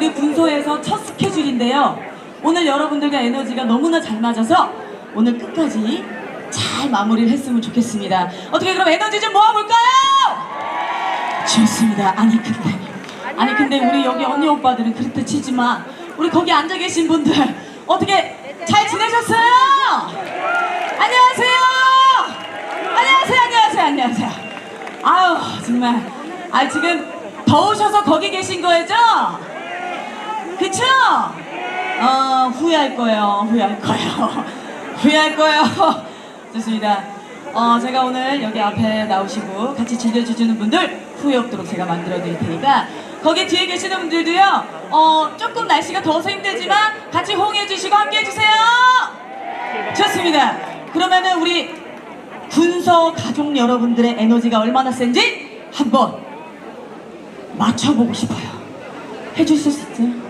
우리 군소에서 첫 스케줄인데요. 오늘 여러분들과 에너지가 너무나 잘 맞아서 오늘 끝까지 잘 마무리를 했으면 좋겠습니다. 어떻게 그럼 에너지 좀 모아볼까요? 좋습니다. 아니 근데 아니 근데 우리 여기 언니 오빠들은 그렇다 치지만 우리 거기 앉아 계신 분들 어떻게 잘 지내셨어요? 안녕하세요. 안녕하세요. 안녕하세요. 안녕하세요. 아유 정말 아 지금 더우셔서 거기 계신 거죠? 그쵸? 어 후회할 거예요. 후회할 거예요. 후회할 거예요. 좋습니다. 어 제가 오늘 여기 앞에 나오시고 같이 즐겨주시는 분들 후회 없도록 제가 만들어 드릴 테니까 거기 뒤에 계시는 분들도요. 어 조금 날씨가 더워서 힘들지만 같이 호응해 주시고 함께 해주세요. 좋습니다. 그러면은 우리 군서 가족 여러분들의 에너지가 얼마나 센지 한번 맞춰보고 싶어요. 해주실 수 있어요?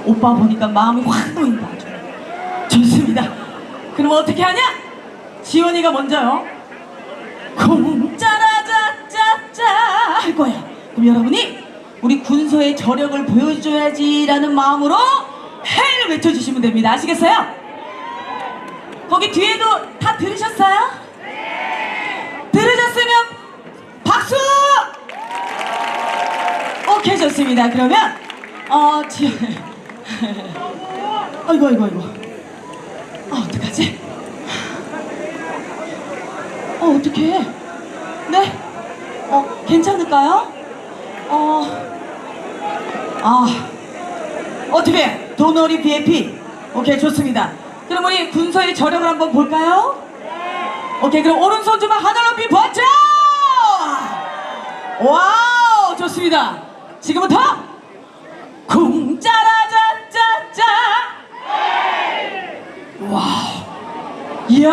하, 오빠 보니까 마음이 확 놓인다. 좋습니다. 그럼 어떻게 하냐? 지원이가 먼저요. 공짜라짜짜짜 할 거예요. 그럼 여러분이 우리 군소의 저력을 보여줘야지라는 마음으로 해를 외쳐주시면 됩니다. 아시겠어요? 거기 뒤에도 다 들으셨어요? 들으셨으면 박수! 오케이 좋습니다. 그러면 어 지... 아이고 아이고 아이고 아 어떡하지? 어 어떡해? 네? 어 괜찮을까요? 어... 아 어떻게 도너리 VIP 오케이 좋습니다. 그럼 우리 군서의 저력을 한번 볼까요? 오케이 그럼 오른손 좀 하늘 높이 번쩍! 와우 좋습니다. 지금부터 공짜라 이야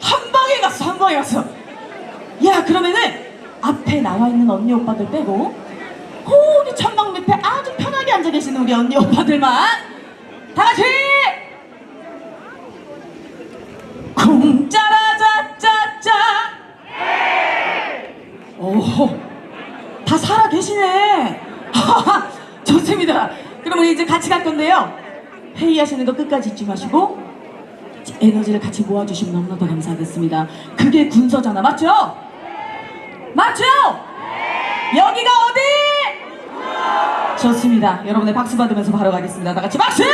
한 방에 갔어 한 방에 갔어. 야 그러면은 앞에 나와 있는 언니 오빠들 빼고 거기 천막 밑에 아주 편하게 앉아 계시는 우리 언니 오빠들만 다 같이 공짜라짜짜짜. 오호 다 살아 계시네. 좋습니다. 그럼 우리 이제 같이 갈 건데요. 회의하시는 거 끝까지 잊지 마시고 에너지를 같이 모아주시면 너무나도 감사하겠습니다 그게 군서잖아 맞죠? 맞죠? 여기가 어디? 좋습니다. 여러분의 박수 받으면서 바로 가겠습니다. 다 같이 박수!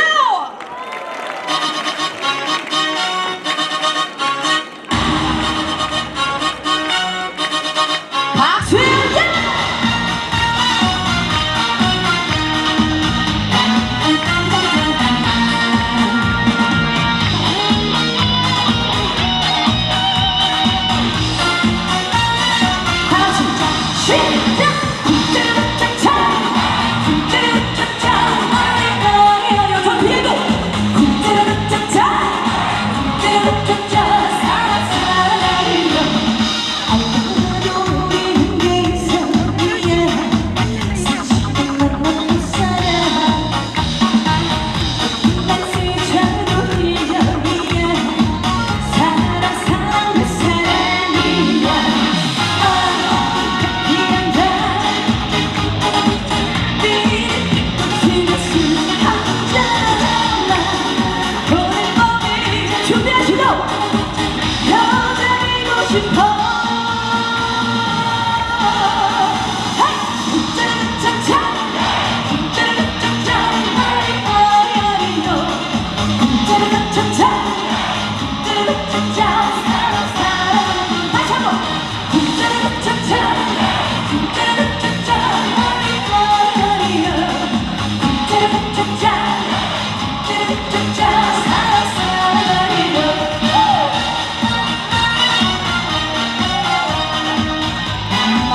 싶어.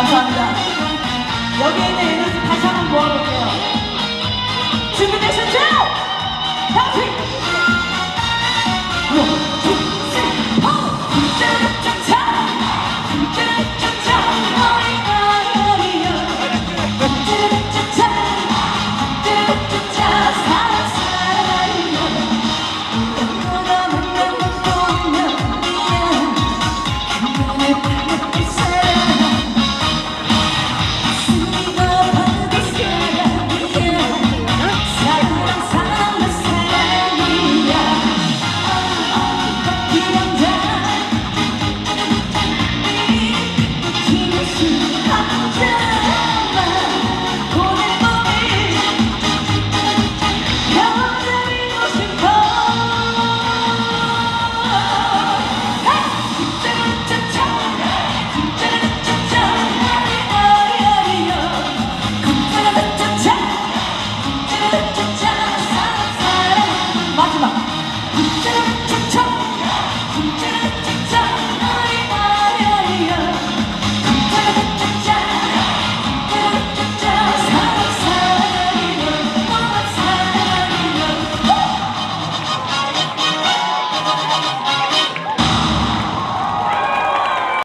감사합니다.